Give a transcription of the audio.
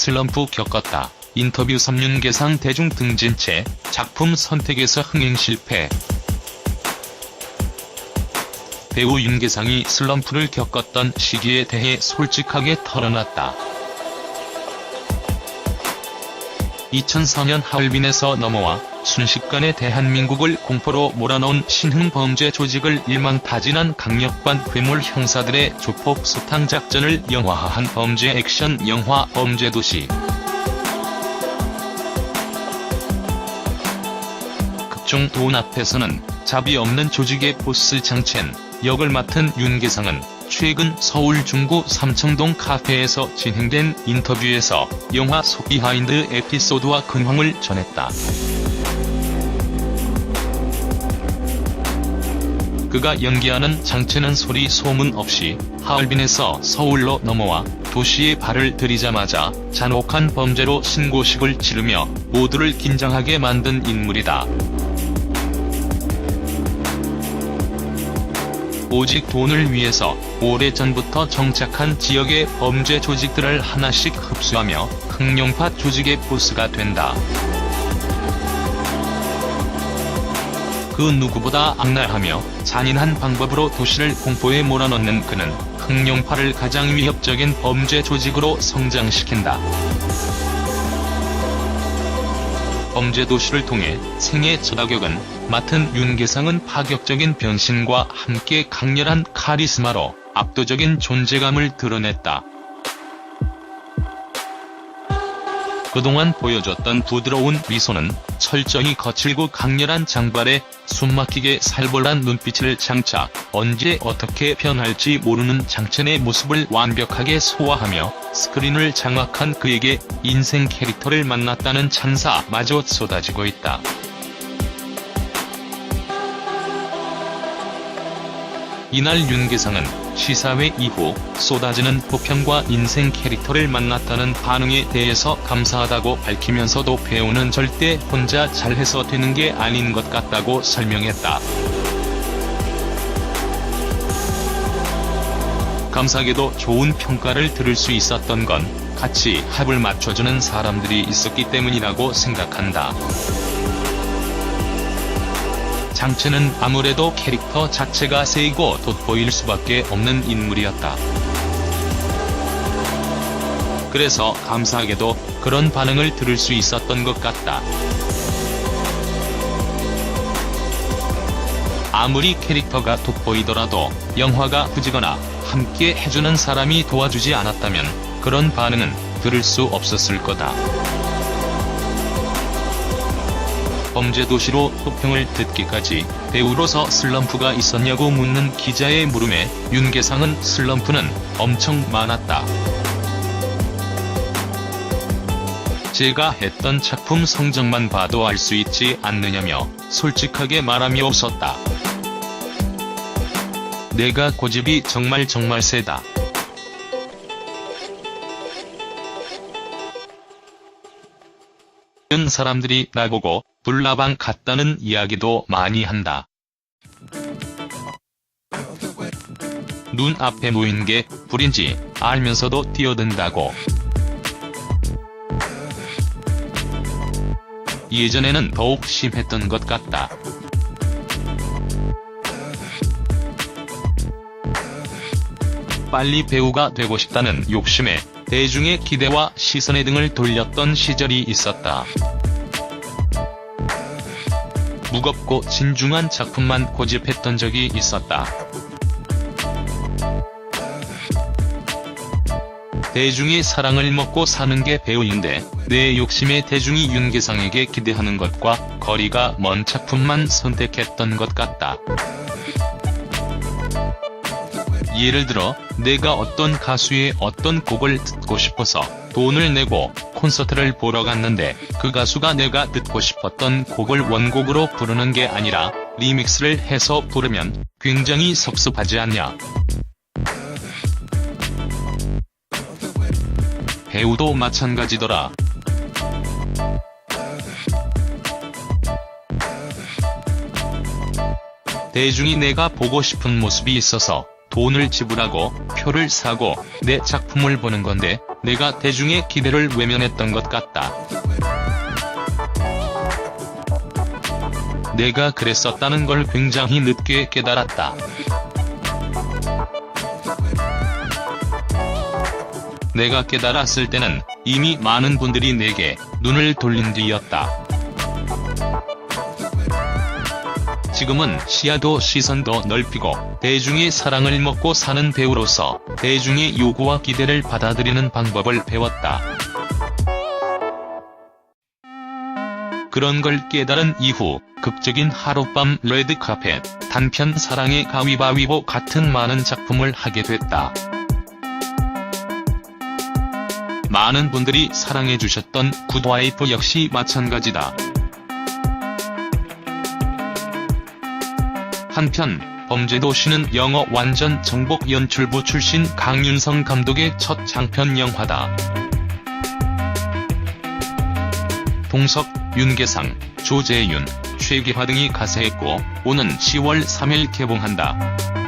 슬럼프 겪었다. 인터뷰 3윤계상 대중 등진체 작품 선택에서 흥행 실패. 배우 윤계상이 슬럼프를 겪었던 시기에 대해 솔직하게 털어놨다. 2004년 하얼빈에서 넘어와 순식간에 대한민국을 공포로 몰아넣은 신흥범죄 조직을 일망타진한 강력반 괴물 형사들의 조폭 소탕 작전을 영화화한 범죄 액션 영화 범죄도시. 극중 돈 앞에서는 자비 없는 조직의 보스 장첸 역을 맡은 윤계상은 최근 서울 중구 삼청동 카페에서 진행된 인터뷰에서 영화 속 비하인드 에피소드와 근황을 전했다. 그가 연기하는 장첸은 소리 소문 없이 하얼빈에서 서울로 넘어와 도시에 발을 들이자마자 잔혹한 범죄로 신고식을 치르며 모두를 긴장하게 만든 인물이다. 오직 돈을 위해서 오래전부터 정착한 지역의 범죄 조직들을 하나씩 흡수하며 흑룡파 조직의 보스가 된다. 그 누구보다 악랄하며 잔인한 방법으로 도시를 공포에 몰아넣는 그는 흑룡파를 가장 위협적인 범죄 조직으로 성장시킨다. 범죄 도시를 통해 생애 첫 악역은 맡은 윤계상은 파격적인 변신과 함께 강렬한 카리스마로 압도적인 존재감을 드러냈다. 그동안 보여줬던 부드러운 미소는 철저히 거칠고 강렬한 장발에 숨막히게 살벌한 눈빛을 장착, 언제 어떻게 변할지 모르는 장첸의 모습을 완벽하게 소화하며 스크린을 장악한 그에게 인생 캐릭터를 만났다는 찬사마저 쏟아지고 있다. 이날 윤계상은 시사회 이후 쏟아지는 호평과 인생 캐릭터를 만났다는 반응에 대해서 감사하다고 밝히면서도 배우는 절대 혼자 잘해서 되는 게 아닌 것 같다고 설명했다. 감사하게도 좋은 평가를 들을 수 있었던 건 같이 합을 맞춰주는 사람들이 있었기 때문이라고 생각한다. 장첸은 아무래도 캐릭터 자체가 세이고 돋보일 수밖에 없는 인물이었다. 그래서 감사하게도 그런 반응을 들을 수 있었던 것 같다. 아무리 캐릭터가 돋보이더라도 영화가 후지거나 함께 해주는 사람이 도와주지 않았다면 그런 반응은 들을 수 없었을 거다. 범죄도시로 호평을 듣기까지 배우로서 슬럼프가 있었냐고 묻는 기자의 물음에 윤계상은 슬럼프는 엄청 많았다. 제가 했던 작품 성적만 봐도 알 수 있지 않느냐며 솔직하게 말하며 웃었다. 내가 고집이 정말 정말 세다. 은 사람들이 나보고 불나방 같다는 이야기도 많이 한다. 눈앞에 놓인 게 불인지 알면서도 뛰어든다고. 예전에는 더욱 심했던 것 같다. 빨리 배우가 되고 싶다는 욕심에 대중의 기대와 시선의 등을 돌렸던 시절이 있었다. 무겁고 진중한 작품만 고집했던 적이 있었다. 대중의 사랑을 먹고 사는 게 배우인데 내 욕심에 대중이 윤계상에게 기대하는 것과 거리가 먼 작품만 선택했던 것 같다. 예를 들어 내가 어떤 가수의 어떤 곡을 듣고 싶어서 돈을 내고 콘서트를 보러 갔는데 그 가수가 내가 듣고 싶었던 곡을 원곡으로 부르는 게 아니라 리믹스를 해서 부르면 굉장히 섭섭하지 않냐. 배우도 마찬가지더라. 대중이 내가 보고 싶은 모습이 있어서 돈을 지불하고 표를 사고 내 작품을 보는 건데 내가 대중의 기대를 외면했던 것 같다. 내가 그랬었다는 걸 굉장히 늦게 깨달았다. 내가 깨달았을 때는 이미 많은 분들이 내게 눈을 돌린 뒤였다. 지금은 시야도 시선도 넓히고 대중의 사랑을 먹고 사는 배우로서 대중의 요구와 기대를 받아들이는 방법을 배웠다. 그런 걸 깨달은 이후 극적인 하룻밤 레드카펫, 단편 사랑의 가위바위보 같은 많은 작품을 하게 됐다. 많은 분들이 사랑해주셨던 굿와이프 역시 마찬가지다. 한편 범죄도시는 영어 완전 정복 연출부 출신 강윤성 감독의 첫 장편 영화다. 동석, 윤계상, 조재윤, 최기화 등이 가세했고 오는 10월 3일 개봉한다.